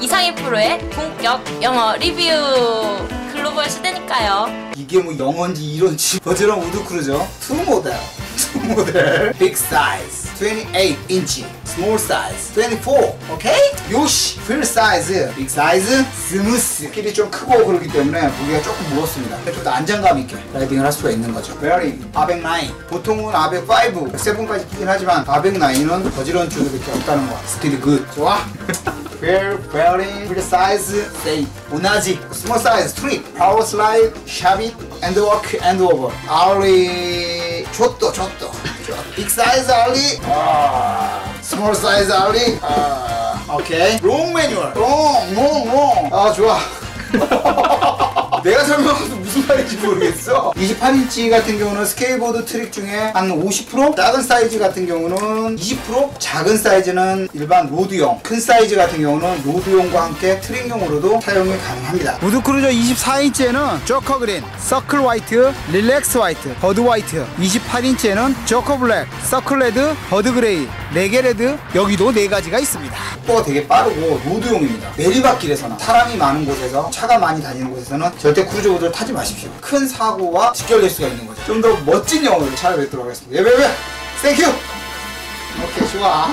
이상희 프로의 본격 영어 리뷰. 글로벌 시대니까요. 이게 뭐 영어인지 이런지 버즈런 우드크루저 투 모델. 투 모델. 빅 사이즈 28 인치 스몰 사이즈 24 오케이? 요시. 필 사이즈 빅 사이즈 스무스 길이 좀 크고 그렇기 때문에 무게가 조금 무겁습니다. 좀더 안정감 있게 라이딩을 할 수가 있는 거죠. 베어링 아백9 보통은 아백5 7까지 끼긴 하지만 아백9은 버즈런 쪽밖에 없다는 거. 스피드 굿 좋아 Fair, bearing, free size, safe. 오나직, small size, trip, power slide, shabby, and walk, and over. 아리, 좋다, 좋다. Big size, 알리. 아, small size, 알리. 아, 오케이. Long manual. Long, long, long. 아, 좋아. 내가 설명해도 무슨 말인지 모르겠어. 28인치 같은 경우는 스케이트보드 트릭 중에 한 50% 작은 사이즈 같은 경우는 20% 작은 사이즈는 일반 로드용 큰 사이즈 같은 경우는 로드용과 함께 트릭용으로도 사용이 가능합니다. 무드크루저 24인치에는 조커 그린, 서클 화이트, 릴렉스 화이트, 버드 화이트 28인치에는 조커 블랙, 서클 레드, 버드 그레이, 레게 레드 여기도 네 가지가 있습니다. 속도가 되게 빠르고 로드용입니다. 내리막길에서나 사람이 많은 곳에서 차가 많이 다니는 곳에서는 절대 크루즈보드를 타지 마십시오. 큰 사고와 직결될 수가 있는 거죠. 좀 더 멋진 영어로 찾아뵙도록 하겠습니다. 예배배, 땡큐. 오케이 좋아.